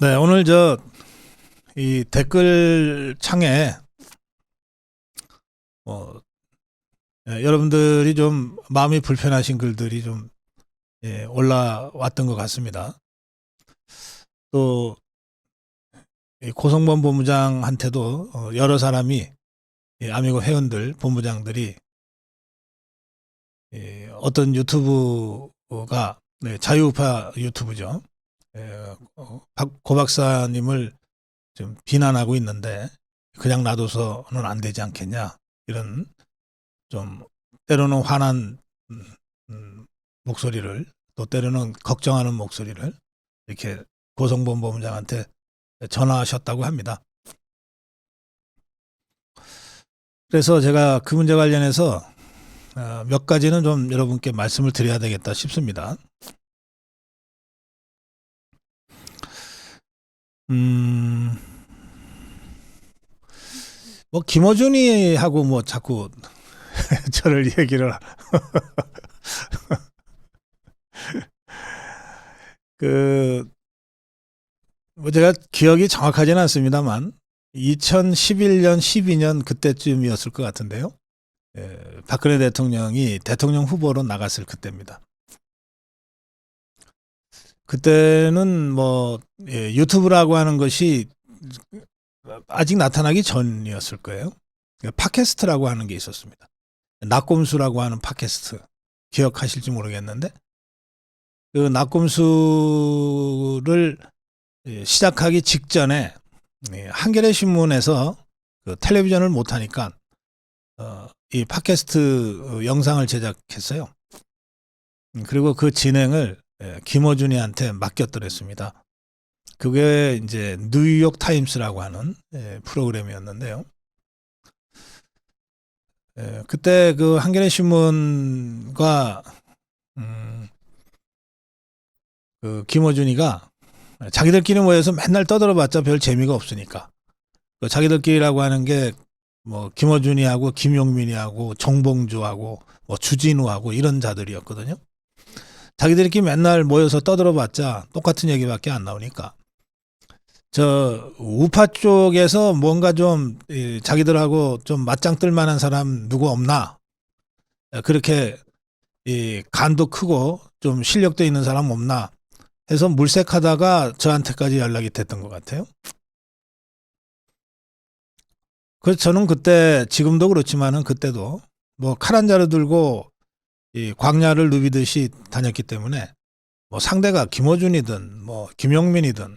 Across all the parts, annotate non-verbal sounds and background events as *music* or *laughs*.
네, 오늘 저 이 댓글 창에 뭐 예, 여러분들이 좀 마음이 불편하신 글들이 좀 예, 올라왔던 것 같습니다. 또이 고성범 본부장한테도 어, 여러 사람이 이 아미고 회원들 본부장들이 이 어떤 유튜브가 네, 자유우파 유튜브죠. 예, 어, 박- 고 박사님을 좀 비난하고 있는데 그냥 놔둬서는 안 되지 않겠냐 이런 좀 때로는 화난 음, 음, 목소리를 또 때로는 걱정하는 목소리를 이렇게 고성범 본부장한테 전화하셨다고 합니다. 그래서 제가 그 문제 관련해서 어, 몇 가지는 좀 여러분께 말씀을 드려야 되겠다 싶습니다. 음, 뭐 김어준이 하고 뭐 자꾸 *laughs* 저를 얘기를 *laughs* 그, 뭐 제가 기억이 정확하지는 않습니다만 2011년, 12년 그때쯤이었을 것 같은데요. 예, 박근혜 대통령이 대통령 후보로 나갔을 그때입니다. 그때는 뭐 예, 유튜브라고 하는 것이 아직 나타나기 전이었을 거예요. 팟캐스트라고 하는 게 있었습니다. 낙곰수라고 하는 팟캐스트 기억하실지 모르겠는데 그 낙곰수를 예, 시작하기 직전에 예, 한겨레 신문에서 그 텔레비전을 못 하니까 어, 이 팟캐스트 어, 영상을 제작했어요. 음, 그리고 그 진행을 예, 김어준이한테 맡겼더랬습니다. 그게 이제 뉴욕 타임스라고 하는 예, 프로그램이었는데요. 예, 그때 그 한겨레 신문과 음, 그 김어준이가 자기들끼리 모여서 맨날 떠들어봤자 별 재미가 없으니까 그 자기들끼리라고 하는 게 뭐 김어준이하고 김용민이하고 정봉주하고 뭐 주진우하고 이런 자들이었거든요. 자기들끼리 맨날 모여서 떠들어봤자 똑같은 얘기밖에 안 나오니까. 저 우파 쪽에서 뭔가 좀 이, 자기들하고 좀 맞짱 뜰 만한 사람 누구 없나? 그렇게 이 간도 크고 좀 실력도 있는 사람 없나? 해서 물색하다가 저한테까지 연락이 됐던 것 같아요. 그래서 저는 그때 지금도 그렇지만은 그때도 뭐 칼 한 자루 들고 이 광야를 누비듯이 다녔기 때문에 뭐 상대가 김어준이든 뭐 김용민이든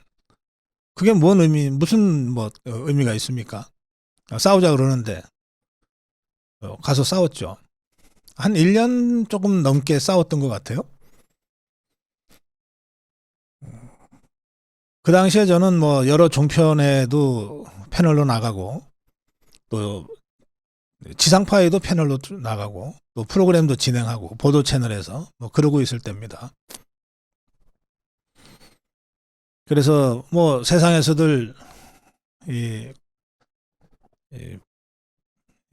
그게 뭔 의미 무슨 뭐 어, 의미가 있습니까? 어, 싸우자 그러는데 어, 가서 싸웠죠. 한 1년 조금 넘게 싸웠던 것 같아요. 그 당시에 저는 뭐 여러 종편에도 패널로 나가고 또 지상파에도 패널로 나가고 또 프로그램도 진행하고 보도 채널에서 뭐 그러고 있을 때입니다. 그래서 뭐 세상에서들 이, 이,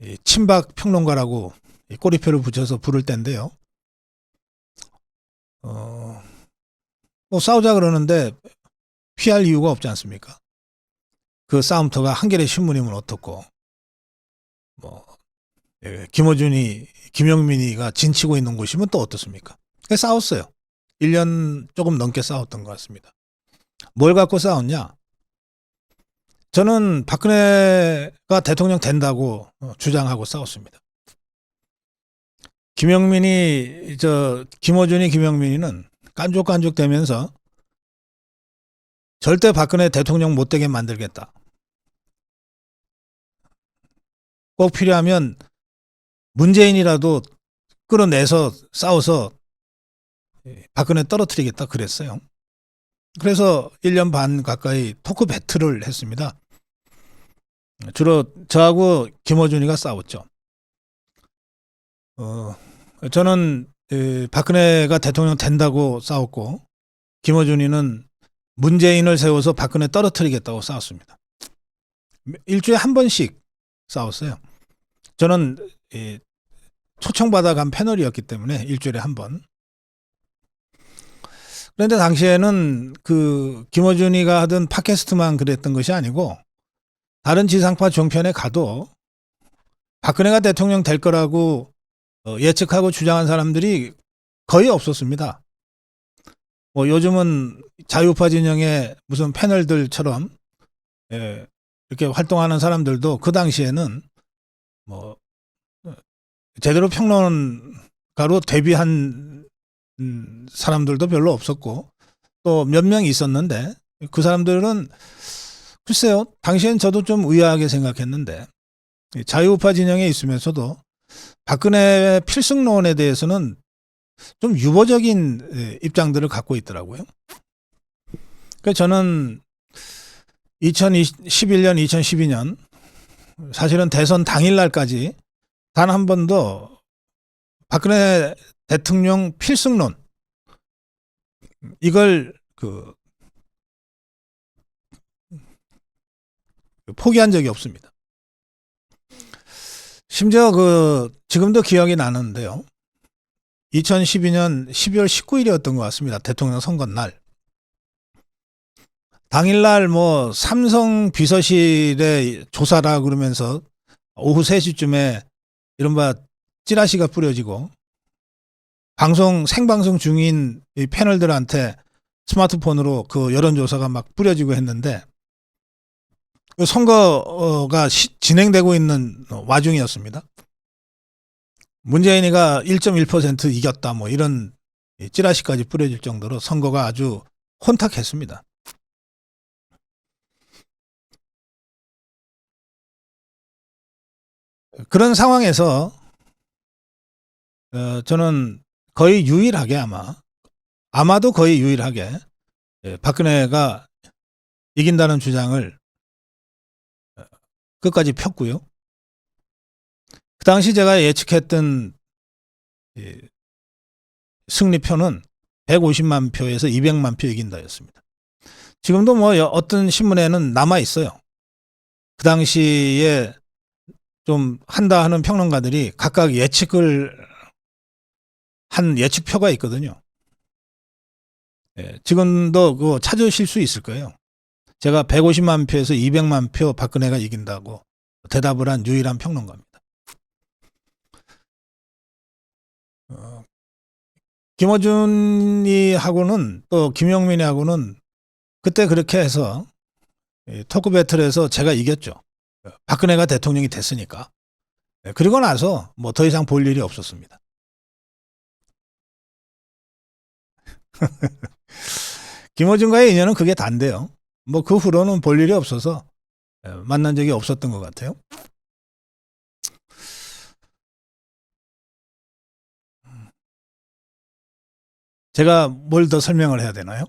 이 친박 평론가라고 이 꼬리표를 붙여서 부를 때인데요. 어, 뭐 싸우자 그러는데 피할 이유가 없지 않습니까? 그 싸움터가 한겨레 신문이면 어떻고 뭐 예, 김어준이 김영민이가 진치고 있는 곳이면 또 어떻습니까? 싸웠어요. 1년 조금 넘게 싸웠던 것 같습니다. 뭘 갖고 싸웠냐? 저는 박근혜가 대통령 된다고 어, 주장하고 싸웠습니다. 김영민이 저 김어준이 김영민이는 깐족깐족 되면서 절대 박근혜 대통령 못 되게 만들겠다. 꼭 필요하면 문재인이라도 끌어내서 싸워서 박근혜 떨어뜨리겠다 그랬어요. 그래서 1년 반 가까이 토크 배틀을 했습니다. 주로 저하고 김어준이가 싸웠죠. 어, 저는 에, 박근혜가 대통령 된다고 싸웠고 김어준이는 문재인을 세워서 박근혜 떨어뜨리겠다고 싸웠습니다. 일주일에 한 번씩 싸웠어요. 저는 이, 초청받아 간 패널이었기 때문에 일주일에 한 번. 그런데 당시에는 그 김어준이가 하던 팟캐스트만 그랬던 것이 아니고 다른 지상파 종편에 가도 박근혜가 대통령 될 거라고 어, 예측하고 주장한 사람들이 거의 없었습니다. 뭐 요즘은 자유파 진영의 무슨 패널들처럼 예, 이렇게 활동하는 사람들도 그 당시에는 뭐 어, 제대로 평론가로 데뷔한 음, 사람들도 별로 없었고 또 몇 명 있었는데 그 사람들은 글쎄요 당시엔 저도 좀 의아하게 생각했는데 이 자유우파 진영에 있으면서도 박근혜 필승론에 대해서는 좀 유보적인 예, 입장들을 갖고 있더라고요. 그래서 저는 2011년, 2012년 사실은 대선 당일날까지 단 한 번도 박근혜 대통령 필승론 이걸 그 포기한 적이 없습니다. 심지어 그 지금도 기억이 나는데요. 2012년 12월 19일이었던 것 같습니다. 대통령 선거 날. 당일날 뭐 삼성 비서실의 조사라 그러면서 오후 3시쯤에 이른바 찌라시가 뿌려지고 방송 생방송 중인 이 패널들한테 스마트폰으로 그 여론조사가 막 뿌려지고 했는데 그 선거가 시- 진행되고 있는 와중이었습니다. 문재인이가 1.1% 이겼다 뭐 이런 이 찌라시까지 뿌려질 정도로 선거가 아주 혼탁했습니다. 그런 상황에서 어, 저는 거의 유일하게 아마 아마도 거의 유일하게 예, 박근혜가 이긴다는 주장을 어, 끝까지 폈고요. 그 당시 제가 예측했던 이 승리표는 150만 표에서 200만 표 이긴다였습니다. 지금도 뭐 여- 어떤 신문에는 남아 있어요. 그 당시에 좀 한다 하는 평론가들이 각각 예측을 한 예측표가 있거든요. 예, 지금도 그거 찾으실 수 있을 거예요. 제가 150만 표에서 200만 표 박근혜가 이긴다고 대답을 한 유일한 평론가입니다. 어, 김어준이하고는 또 김영민이하고는 그때 그렇게 해서 이 토크 배틀에서 제가 이겼죠. 박근혜가 대통령이 됐으니까. 예, 그리고 나서 뭐 더 이상 볼 일이 없었습니다. *laughs* 김어준과의 인연은 그게 단데요. 뭐 그 후로는 볼 일이 없어서 예, 만난 적이 없었던 것 같아요. 제가 뭘 더 설명을 해야 되나요?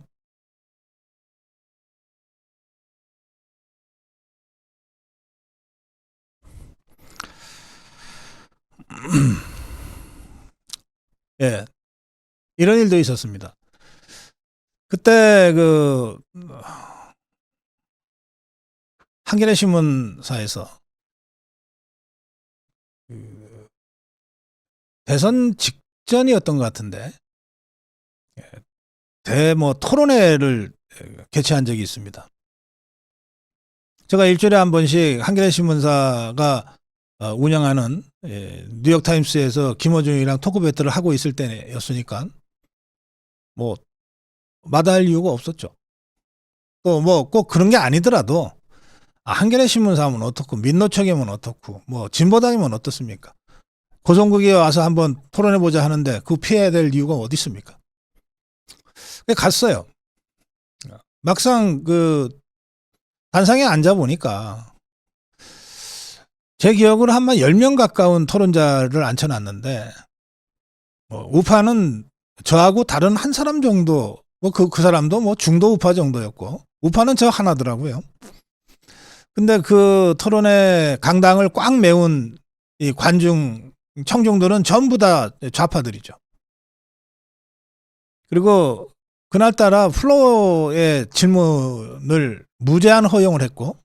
예. 이런 일도 있었습니다. 그때 그 한겨레 신문사에서 그 대선 직전이었던 것 같은데 예, 대뭐 토론회를 개최한 적이 있습니다. 제가 일주일에 한 번씩 한겨레 신문사가 어, 운영하는 예, 뉴욕 타임스에서 김어준이랑 토크 배틀을 하고 있을 때였으니까 뭐 마다할 이유가 없었죠. 또 뭐 꼭 그런 게 아니더라도 아, 한겨레 신문사 하면 어떻고 민노총이면 어떻고 뭐 진보당이면 어떻습니까? 고성국에 와서 한번 토론해 보자 하는데 그 피해야 될 이유가 어디 있습니까? 갔어요. 막상 그 단상에 앉아 보니까 제 기억으로 한만 10명 가까운 토론자를 앉혀놨는데 뭐 우파는 저하고 다른 한 사람 정도 뭐그그 사람도 뭐 중도 우파 정도였고 우파는 저 하나더라고요. 근데 그 토론회 강당을 꽉 메운 이 관중 청중들은 전부 다 좌파들이죠. 그리고 그날따라 플로어의 질문을 무제한 허용을 했고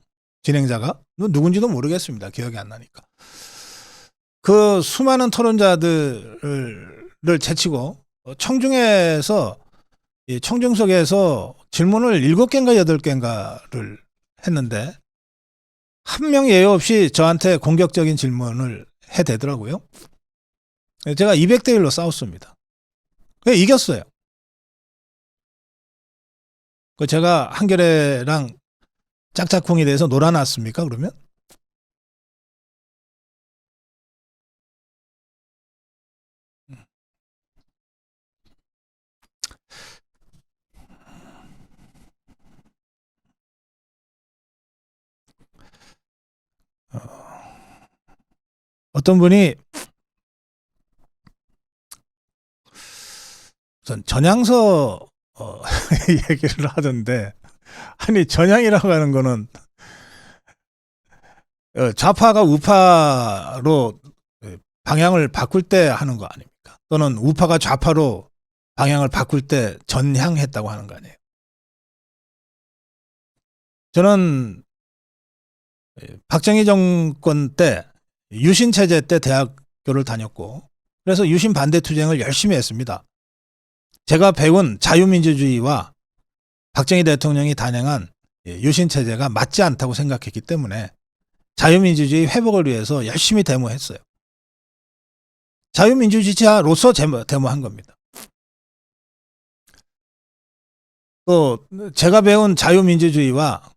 진행자가 누군지도 모르겠습니다. 기억이 안 나니까. 그 수많은 토론자들을 제치고 청중에서 이 청중석에서 질문을 일곱 개인가 여덟 개인가를 했는데 한 명 예외 없이 저한테 공격적인 질문을 해대더라고요. 제가 200대 1로 싸웠습니다. 그 이겼어요. 그 제가 한겨레랑 짝짝꿍이 돼서 놀아놨습니까? 그러면? 어떤 분이 전 전향서 어, *laughs* 얘기를 하던데 *laughs* 아니 전향이라고 하는 거는 어, 좌파가 우파로 방향을 바꿀 때 하는 거 아닙니까? 또는 우파가 좌파로 방향을 바꿀 때 전향했다고 하는 거 아니에요? 저는 박정희 정권 때 유신 체제 때 대학교를 다녔고 그래서 유신 반대 투쟁을 열심히 했습니다. 제가 배운 자유민주주의와 박정희 대통령이 단행한 유신 체제가 맞지 않다고 생각했기 때문에 자유민주주의 회복을 위해서 열심히 데모했어요. 자유민주주의자로서 데모, 데모한 겁니다. 또 제가 배운 자유민주주의와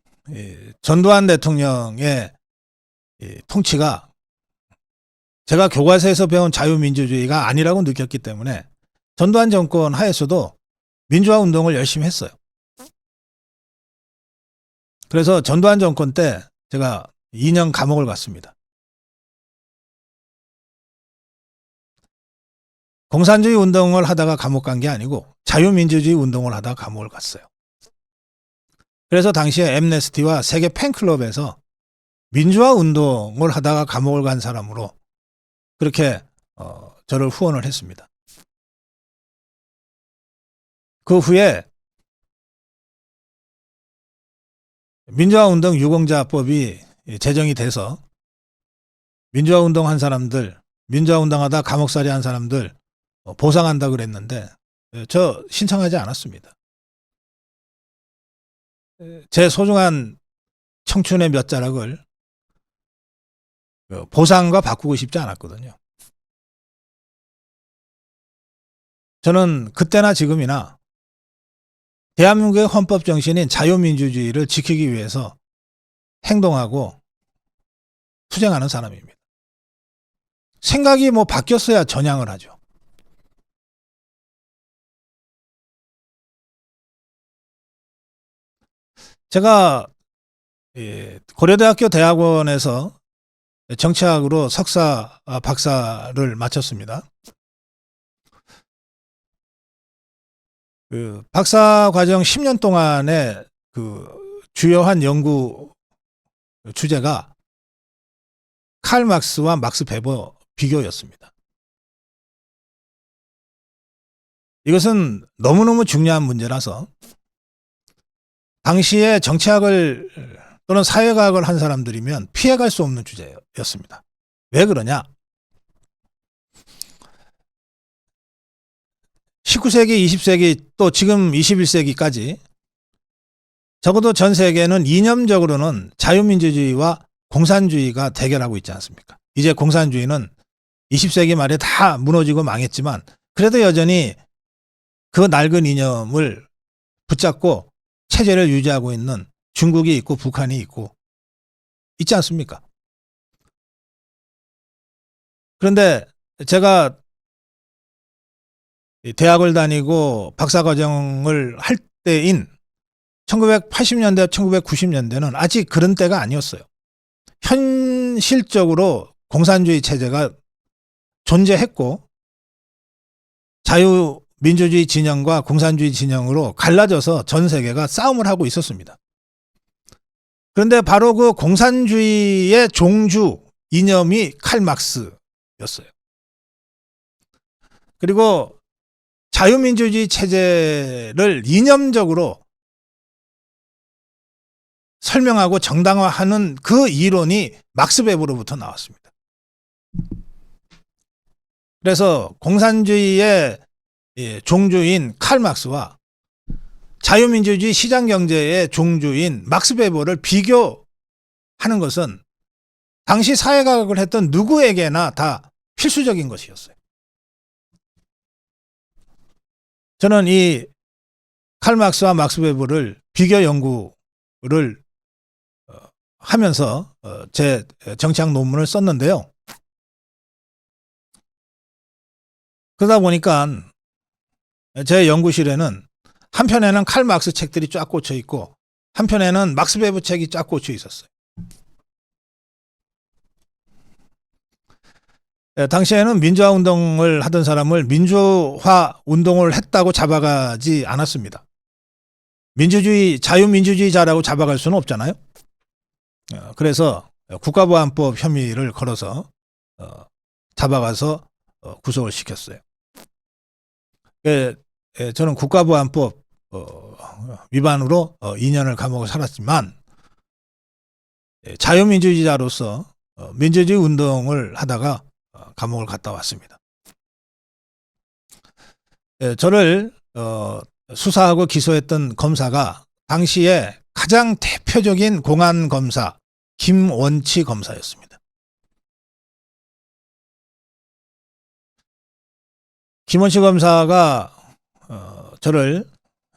전두환 대통령의 통치가 제가 교과서에서 배운 자유민주주의가 아니라고 느꼈기 때문에 전두환 정권 하에서도 민주화 운동을 열심히 했어요. 그래서 전두환 정권 때 제가 2년 감옥을 갔습니다. 공산주의 운동을 하다가 감옥 간 게 아니고 자유민주주의 운동을 하다가 감옥을 갔어요. 그래서 당시에 엠네스티와 세계 팬클럽에서 민주화 운동을 하다가 감옥을 간 사람으로 그렇게 어, 저를 후원을 했습니다. 그 후에 민주화 운동 유공자법이 제정이 돼서 민주화 운동 한 사람들, 민주화 운동 하다 감옥살이 한 사람들 어, 보상한다 그랬는데 저 신청하지 않았습니다. 제 소중한 청춘의 몇 자락을 그 보상과 바꾸고 싶지 않았거든요. 저는 그때나 지금이나 대한민국의 헌법 정신인 자유민주주의를 지키기 위해서 행동하고 투쟁하는 사람입니다. 생각이 뭐 바뀌었어야 전향을 하죠. 제가 고려대학교 대학원에서 정치학으로 석사, 아, 박사를 마쳤습니다. 그 박사 과정 10년 동안의 그 주요한 연구 주제가 칼 막스와 막스 베버 비교였습니다. 이것은 너무너무 중요한 문제라서 당시에 정치학을 또는 사회과학을 한 사람들이면 피해갈 수 없는 주제였습니다. 왜 그러냐? 19세기, 20세기 또 지금 21세기까지 적어도 전 세계는 이념적으로는 자유민주주의와 공산주의가 대결하고 있지 않습니까? 이제 공산주의는 20세기 말에 다 무너지고 망했지만 그래도 여전히 그 낡은 이념을 붙잡고 체제를 유지하고 있는 중국이 있고 북한이 있고 있지 않습니까? 그런데 제가 대학을 다니고 박사과정을 할 때인 1980년대, 1990년대는 아직 그런 때가 아니었어요. 현실적으로 공산주의 체제가 존재했고 자유민주주의 진영과 공산주의 진영으로 갈라져서 전 세계가 싸움을 하고 있었습니다. 그런데 바로 그 공산주의의 종주 이념이 칼막스였어요. 그리고 자유민주주의 체제를 이념적으로 설명하고 정당화하는 그 이론이 막스 베버로부터 나왔습니다. 그래서 공산주의의 종주인 칼 막스와 자유민주주의 시장 경제의 종주인 막스 베버를 비교하는 것은 당시 사회과학을 했던 누구에게나 다 필수적인 것이었어요. 저는 이 칼막스와 막스 베버를 비교 연구를 어, 하면서 어, 제 정치학 논문을 썼는데요. 그러다 보니까 제 연구실에는 한편에는 칼 막스 책들이 쫙 꽂혀 있고 한편에는 막스 베버 책이 쫙 꽂혀 있었어요. 당시에는 민주화 운동을 하던 사람을 민주화 운동을 했다고 잡아가지 않았습니다. 민주주의 자유민주주의자라고 잡아갈 수는 없잖아요. 어, 그래서 국가보안법 혐의를 걸어서 어, 잡아가서 어, 구속을 시켰어요. 예, 예, 저는 국가보안법 어, 위반으로 어, 2년을 감옥을 살았지만 예, 자유민주주의자로서 어, 민주주의 운동을 하다가 어, 감옥을 갔다 왔습니다. 예, 저를 어, 수사하고 기소했던 검사가 당시에 가장 대표적인 공안 검사 김원치 검사였습니다. 김원치 검사가 어, 저를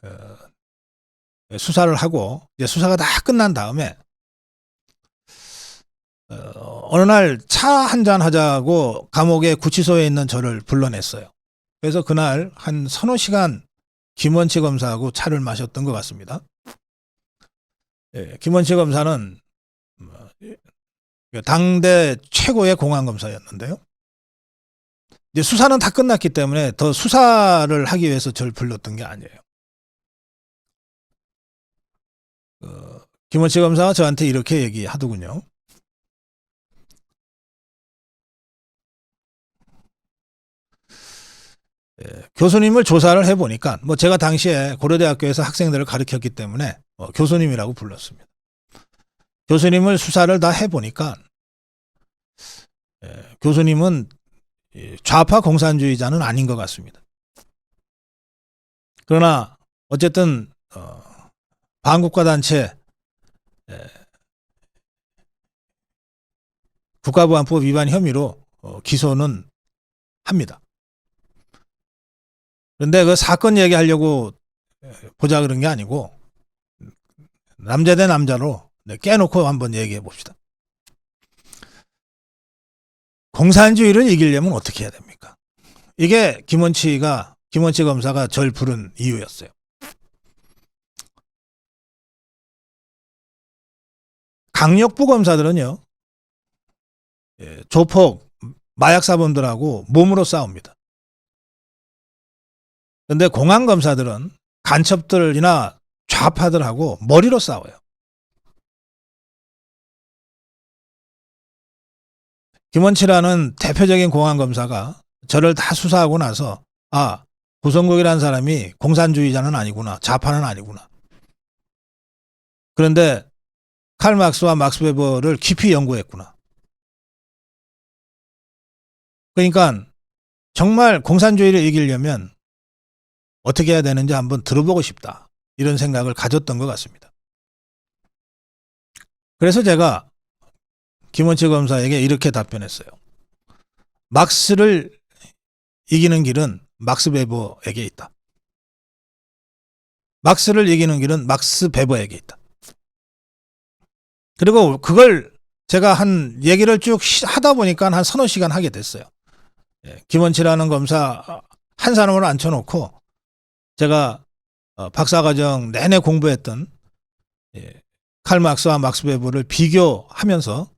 어, 수사를 하고 이제 수사가 다 끝난 다음에 어, 어느 날 차 한 잔 하자고 감옥에 구치소에 있는 저를 불러냈어요. 그래서 그날 한 서너 시간 김원치 검사하고 차를 마셨던 것 같습니다. 예, 김원치 검사는 뭐, 예, 당대 최고의 공안 검사였는데요. 이제 수사는 다 끝났기 때문에 더 수사를 하기 위해서 저를 불렀던 게 아니에요. 어, 김원치 검사가 저한테 이렇게 얘기하더군요. 교수님을 조사를 해보니까 뭐 제가 당시에 고려대학교에서 학생들을 가르쳤기 때문에 어, 교수님이라고 불렀습니다. 교수님을 수사를 다 해보니까 예, 교수님은 이 좌파 공산주의자는 아닌 것 같습니다. 그러나 어쨌든 어, 반국가 단체 예, 국가보안법 위반 혐의로 어, 기소는 합니다. 그런데 그 사건 얘기하려고 보자 그런 게 아니고 남자 대 남자로 네, 깨놓고 한번 얘기해 봅시다. 공산주의를 이기려면 어떻게 해야 됩니까? 이게 김원치가 김원치 검사가 절 부른 이유였어요. 강력부 검사들은요, 예, 조폭, 마약 사범들하고 몸으로 싸웁니다. 근데 공안 검사들은 간첩들이나 좌파들하고 머리로 싸워요. 김원치라는 대표적인 공안 검사가 저를 다 수사하고 나서 아 구성국이라는 사람이 공산주의자는 아니구나 좌파는 아니구나. 그런데 칼 막스와 막스 베버를 깊이 연구했구나. 그러니까 정말 공산주의를 이기려면 어떻게 해야 되는지 한번 들어보고 싶다. 이런 생각을 가졌던 것 같습니다. 그래서 제가 김원치 검사에게 이렇게 답변했어요. 막스를 이기는 길은 막스 베버에게 있다. 막스를 이기는 길은 막스 베버에게 있다. 그리고 그걸 제가 한 얘기를 쭉 하다 보니까 한 서너 시간 하게 됐어요. 예, 김원치라는 검사 한 사람을 앉혀놓고 제가 어, 박사과정 내내 공부했던 예, 칼 막스와 막스 베버를 비교하면서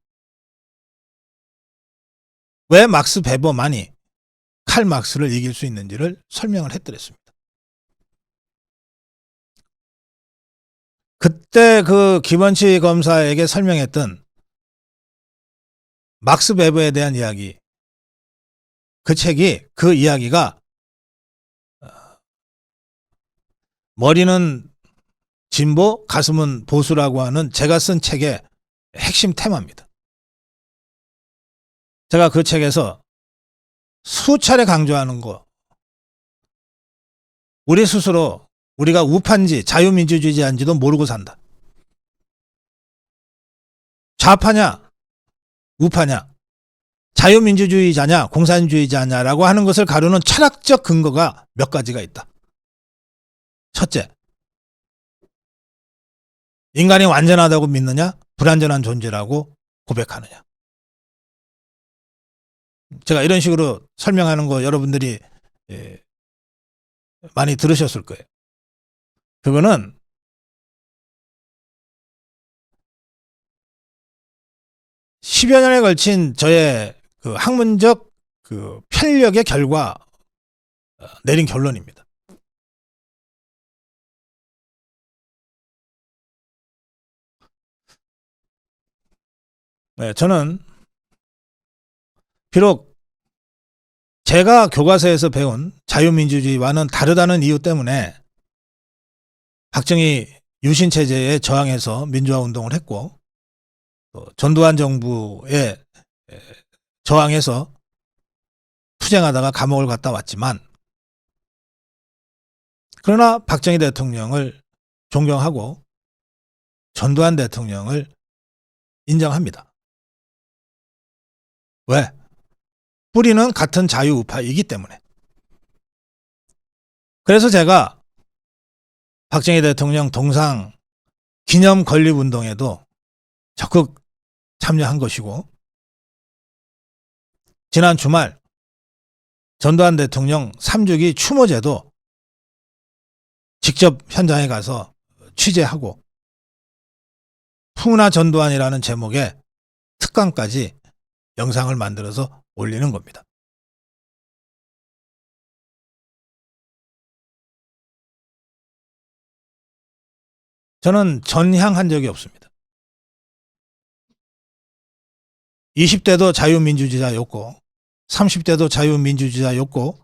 왜 막스 베버만이 칼 막스를 이길 수 있는지를 설명을 해드렸습니다. 그때 그 김원치 검사에게 설명했던 막스 베버에 대한 이야기, 그 책이 그 이야기가 머리는 진보, 가슴은 보수라고 하는 제가 쓴 책의 핵심 테마입니다. 제가 그 책에서 수차례 강조하는 거. 우리 스스로 우리가 우파인지 자유민주주의자인지도 모르고 산다. 좌파냐, 우파냐, 자유민주주의자냐, 공산주의자냐라고 하는 것을 가르는 철학적 근거가 몇 가지가 있다. 첫째, 인간이 완전하다고 믿느냐, 불완전한 존재라고 고백하느냐. 제가 이런 식으로 설명하는 거 여러분들이 예, 많이 들으셨을 거예요. 그거는 10여 년에 걸친 저의 그 학문적 그 편력의 결과 어, 내린 결론입니다. 네, 저는 비록 제가 교과서에서 배운 자유민주주의와는 다르다는 이유 때문에 박정희 유신 체제에 저항해서 민주화 운동을 했고 또 전두환 정부에 에, 저항해서 투쟁하다가 감옥을 갔다 왔지만 그러나 박정희 대통령을 존경하고 전두환 대통령을 인정합니다. 왜? 뿌리는 같은 자유우파이기 때문에. 그래서 제가 박정희 대통령 동상 기념 건립 운동에도 적극 참여한 것이고 지난 주말 전두환 대통령 3주기 추모제도 직접 현장에 가서 취재하고 풍나 전두환이라는 제목의 특강까지 영상을 만들어서 올리는 겁니다. 저는 전향한 적이 없습니다. 20대도 자유민주주의자였고, 30대도 자유민주주의자였고,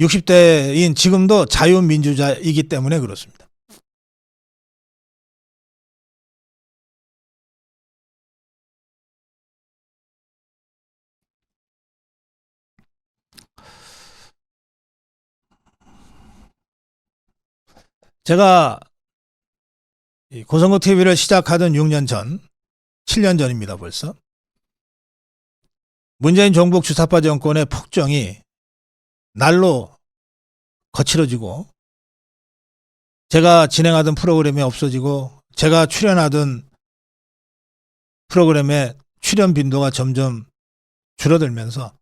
60대인 지금도 자유민주주의이기 때문에 그렇습니다. 제가 이 고성국 TV를 시작하던 6년 전, 7년 전입니다, 벌써. 문재인 정복 주사파 정권의 폭정이 날로 거칠어지고, 제가 진행하던 프로그램이 없어지고, 제가 출연하던 프로그램의 출연 빈도가 점점 줄어들면서,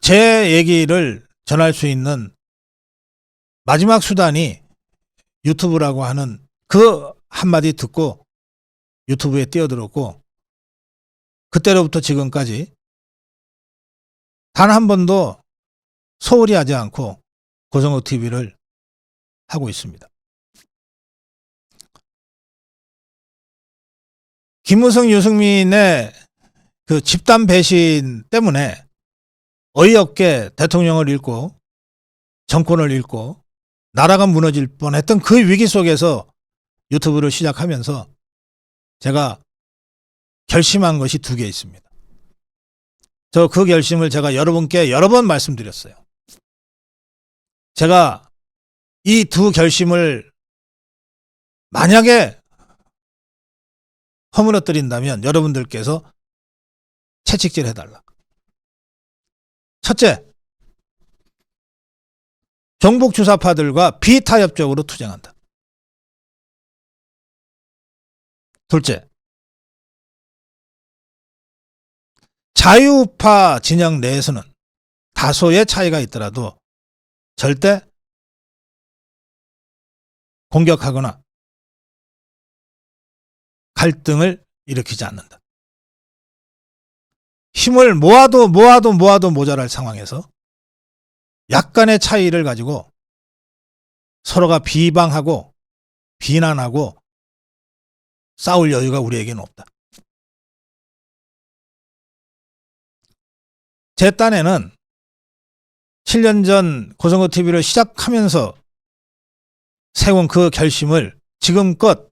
제 얘기를 전할 수 있는 마지막 수단이 유튜브라고 하는 그 한마디 듣고 유튜브에 뛰어들었고 그때로부터 지금까지 단 한 번도 소홀히 하지 않고 고성호 TV를 하고 있습니다. 김무성, 유승민의 그 집단 배신 때문에 어이없게 대통령을 잃고 정권을 잃고 나라가 무너질 뻔했던 그 위기 속에서 유튜브를 시작하면서 제가 결심한 것이 두 개 있습니다. 저 그 결심을 제가 여러분께 여러 번 말씀드렸어요. 제가 이 두 결심을 만약에 허물어뜨린다면 여러분들께서 채찍질 해달라. 첫째, 정복 주사파들과 비타협적으로 투쟁한다. 둘째, 자유파 진영 내에서는 다소의 차이가 있더라도 절대 공격하거나 갈등을 일으키지 않는다. 힘을 모아도 모아도 모아도 모자랄 상황에서 약간의 차이를 가지고 서로가 비방하고 비난하고 싸울 여유가 우리에게는 없다. 제 딴에는 7년 전 고성호 TV를 시작하면서 세운 그 결심을 지금껏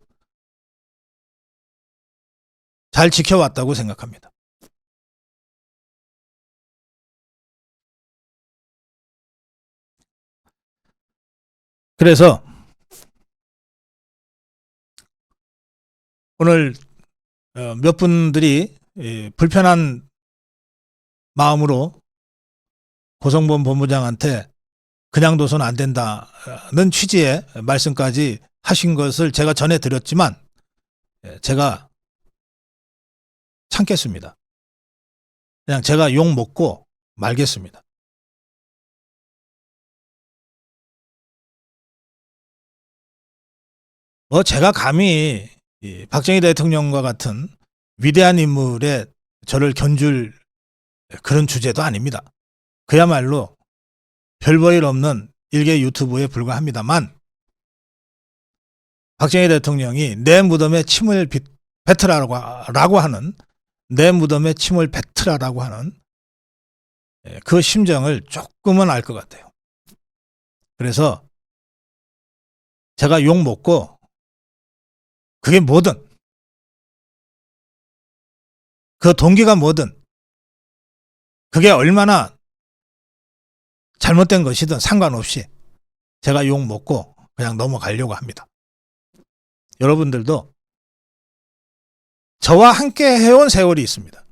잘 지켜왔다고 생각합니다. 그래서 오늘 어, 몇 분들이 이 불편한 마음으로 고성범 본부장한테 그냥 둬서는 안 된다는 취지의 말씀까지 하신 것을 제가 전해드렸지만 예, 제가 참겠습니다. 그냥 제가 욕 먹고 말겠습니다. 뭐 제가 감히 이 박정희 대통령과 같은 위대한 인물에 저를 견줄 그런 주제도 아닙니다. 그야말로 별볼일 없는 일개 유튜브에 불과합니다만 박정희 대통령이 내 무덤에 침을 빗- 뱉으라고 하는 내 무덤에 침을 뱉으라라고 하는 예, 그 심정을 조금은 알 것 같아요. 그래서 제가 욕 먹고 그게 뭐든 그 동기가 뭐든 그게 얼마나 잘못된 것이든 상관없이 제가 욕 먹고 그냥 넘어가려고 합니다. 여러분들도 저와 함께 해온 세월이 있습니다.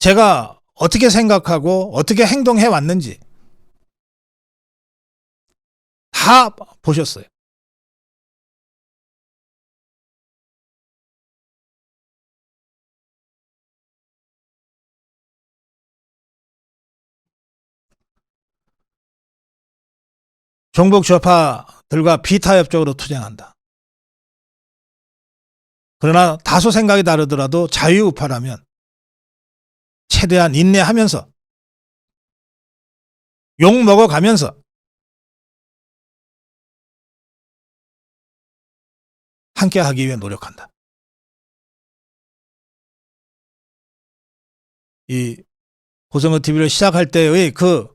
제가 어떻게 생각하고 어떻게 행동해 왔는지 다 보셨어요. 종북 좌파들과 비타협적으로 투쟁한다. 그러나 다소 생각이 다르더라도 자유우파라면 최대한 인내하면서 욕 먹어가면서 함께 하기 위해 노력한다. 이 고성어 TV를 시작할 때의 그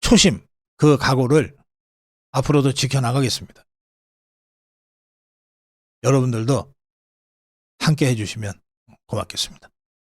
초심, 그 각오를 앞으로도 지켜나가겠습니다. 여러분들도 함께 해주시면 고맙겠습니다.